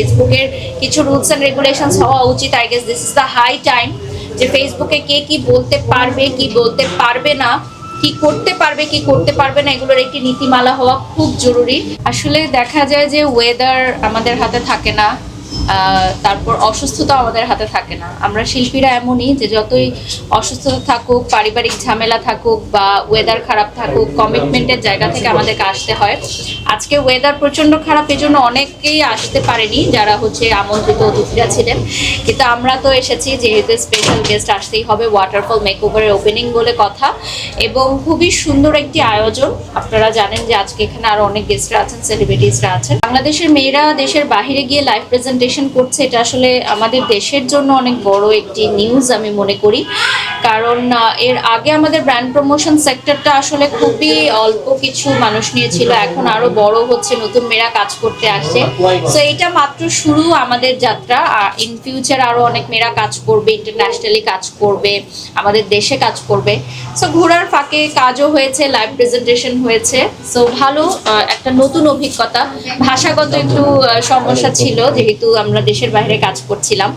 ফেসবুকের কিছু rules and regulations হওয়া উচিত I guess this is the high time যে ফেসবুকে কে কি বলতে পারবে, কি বলতে পারবে না, কি করতে পারবে, কি করতে পারবে না, এগুলোর একটি নীতিমালা হওয়া খুব জরুরি। আসলে দেখা যায় যে ওয়েদার আমাদের হাতে থাকে না তারপর অসুস্থতা আমাদের হাতে থাকে না। আমরা শিল্পীরা এমনই যে যতই অসুস্থতা থাকুক, পারিবারিক ঝামেলা থাকুক বা ওয়েদার খারাপ থাকুক কমিটমেন্টের জায়গা থেকে আমাদেরকে আসতে হয়। আজকে ওয়েদার প্রচণ্ড খারাপ, এজন্য অনেকেই আসতে পারেনি যারা হচ্ছে আমন্ত্রিত অতিথিরা ছিলেন। কিন্তু আমরা তো এসেছি, যেহেতু স্পেশাল গেস্ট আসতেই হবে ওয়াটারফল মেকওভারের ওপেনিং বলে কথা। এবং খুবই সুন্দর একটি আয়োজন। আপনারা জানেন যে আজকে এখানে আরও অনেক গেস্টরা আছেন সেলিব্রিটিসরা আছেন। বাংলাদেশের মেয়েরা দেশের বাইরে গিয়ে লাইভ প্রেজেন্টেশন করছে এটা আসলে আমাদের দেশের জন্য অনেক বড় একটি নিউজ আমি মনে করি। কারণ এর আগে আমাদের ব্র্যান্ড প্রমোশন সেক্টরটা আসলে খুবই অল্প কিছু মানুষ নিয়েছিল, এখন আরও বড় হচ্ছে, নতুন মেয়েরা কাজ করতে আসছে। তো এটা মাত্র শুরু আমাদের যাত্রা ইন ফিউচার আরও অনেক মেয়েরা কাজ করবে ইন্টারন্যাশনালি কাজ করবে, আমাদের দেশে কাজ করবে। সো ঘোরার ফাঁকে কাজও হয়েছে লাইভ প্রেজেন্টেশন হয়েছে। সো ভালো একটা নতুন অভিজ্ঞতা। ভাষাগত একটু সমস্যা ছিল, যেহেতু আমরা দেশের বাইরে কাজ করছিলাম।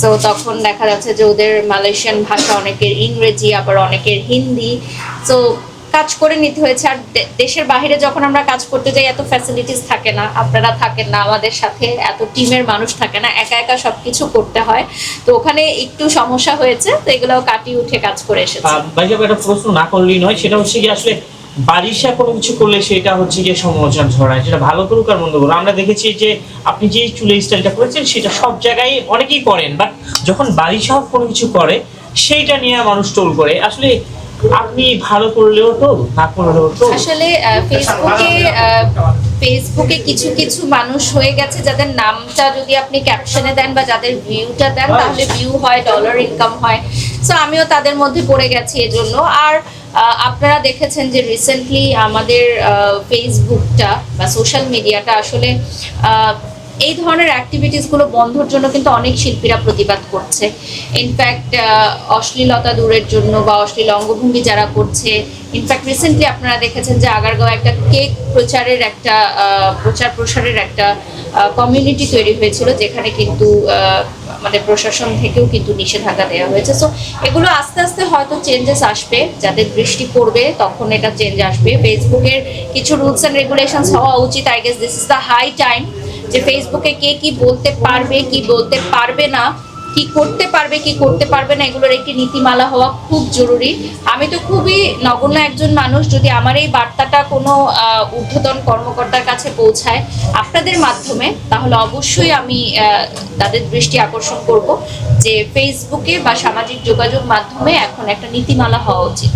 সো তখন দেখা যাচ্ছে যে ওদের মালয়েশিয়ান ভাষা অনেকের ইংরেজি, আবার অনেকের হিন্দি। সো কাজ করে নিতে হয়েছে। আর দেশের বাইরে যখন আমরা কাজ করতে যাই, এত ফ্যাসিলিটিস থাকে না, আপনারা থাকেন না আমাদের সাথে, এত টিমের মানুষ থাকে না, একা একা সবকিছু করতে হয়। তো ওখানে একটু সমস্যা হয়েছে, তো এগুলো কাটিয়ে উঠে কাজ করে এসেছে। একটা প্রশ্ন না করলেই নয়, সেটা হচ্ছে কি আসলে বারিশা কোনো কিছু করলে সেটা হচ্ছে গিয়ে সমালোচনা ছড়ায়, সেটা ভালো করুক আর মন্দ করুক। আমরা দেখেছি যে আপনি যে চুলের স্টাইলটা করেছেন, সেটা সব জায়গায় অনেকেই করেন বাট যখন বারিশা কোনো কিছু করে সেইটা নিয়ে মানুষ টোল করে। আসলে আপনি ভালো করলেও তো না করলেও তো আসলে ফেসবুকে ফেসবুকে কিছু কিছু মানুষ হয়ে গেছে যাদের নামটা যদি আপনি ক্যাপশনে দেন বা যাদের ভিউটা দেন তাহলে ভিউ হয় ডলার ইনকাম হয়। সো আমিও তাদের মধ্যে পড়ে গেছি এজন্য। আর আপনারা দেখেছেন যে রিসেন্টলি আমাদের ফেসবুকটা বা সোশ্যাল মিডিয়াটা আসলে আহ, এই ধরনের অ্যাক্টিভিটিসগুলো বন্ধর জন্য কিন্তু অনেক শিল্পীরা প্রতিবাদ করছে। ইনফ্যাক্ট অশ্লীলতা দূরের জন্য বা অশ্লীল অঙ্গভঙ্গি যারা করছে ইনফ্যাক্ট রিসেন্টলি আপনারা দেখেছেন যে আগারগাঁও একটা কেক প্রচারের একটা প্রচার প্রসারের একটা কমিউনিটি তৈরি হয়েছিল যেখানে কিন্তু আমাদের প্রশাসন থেকেও কিন্তু নিষেধাজ্ঞা দেওয়া হয়েছে। সো এগুলো আস্তে আস্তে হয়তো চেঞ্জেস আসবে যাদের দৃষ্টি পড়বে, তখন এটা চেঞ্জ আসবে। ফেসবুকের কিছু রুলস অ্যান্ড রেগুলেশনস হওয়া উচিত I guess this is the high time যে ফেসবুকে কে কি বলতে পারবে, কি বলতে পারবে না, কি করতে পারবে, কি করতে পারবে না, এগুলোর একটি নীতিমালা হওয়া খুব জরুরি। আমি তো খুবই নগণ্য একজন মানুষ, যদি আমার এই বার্তাটা কোনো ঊর্ধ্বতন কর্মকর্তার কাছে পৌঁছায় আপনাদের মাধ্যমে, তাহলে অবশ্যই আমি তাদের দৃষ্টি আকর্ষণ করব যে ফেসবুকে বা সামাজিক যোগাযোগ মাধ্যমে এখন একটা নীতিমালা হওয়া উচিত।